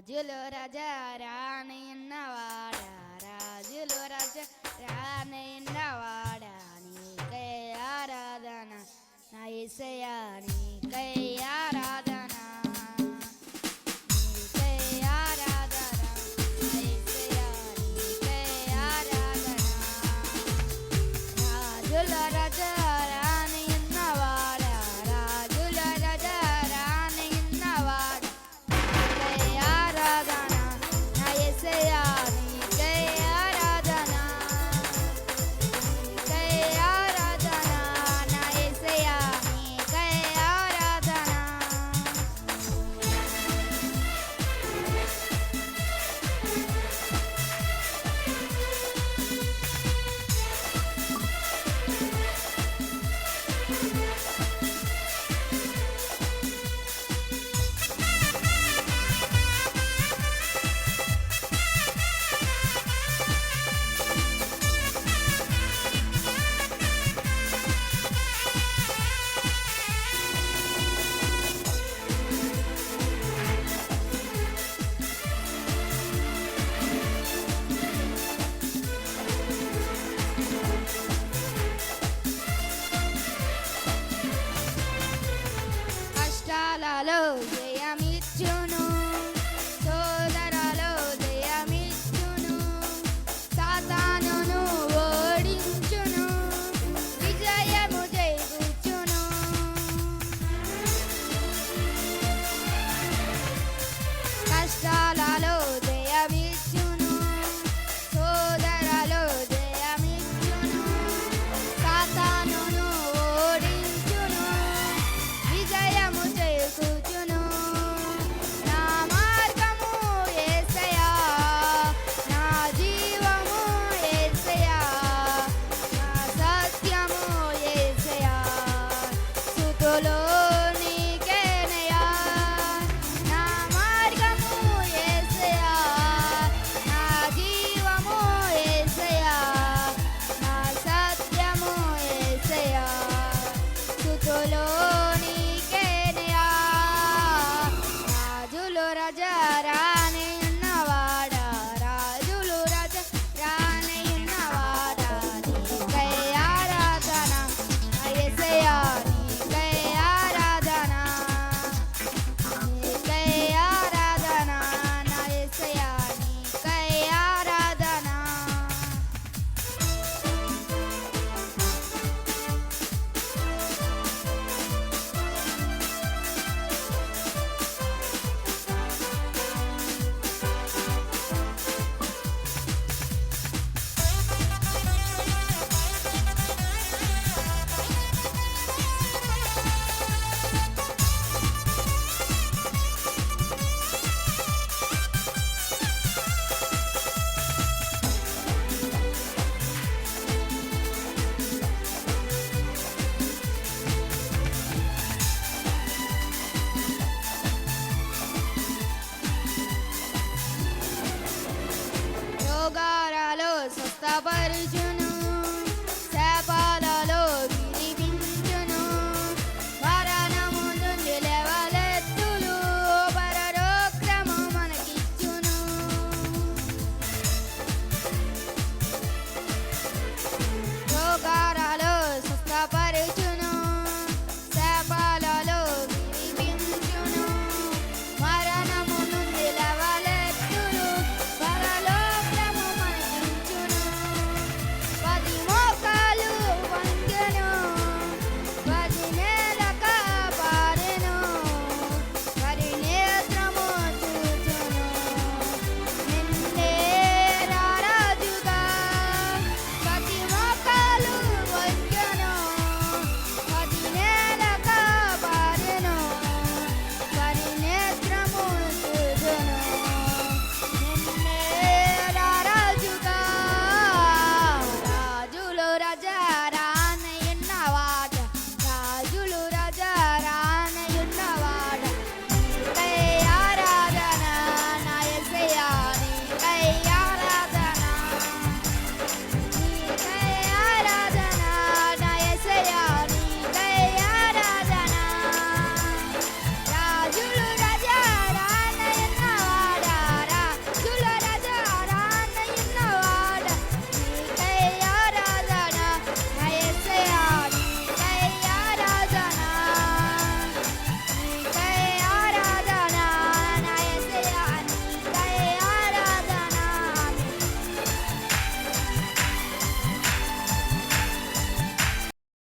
రాజులు రాజా రాణి రాజులు రాజా రాణి you Guajará. రోగారాలు స్వస్థపరిచును.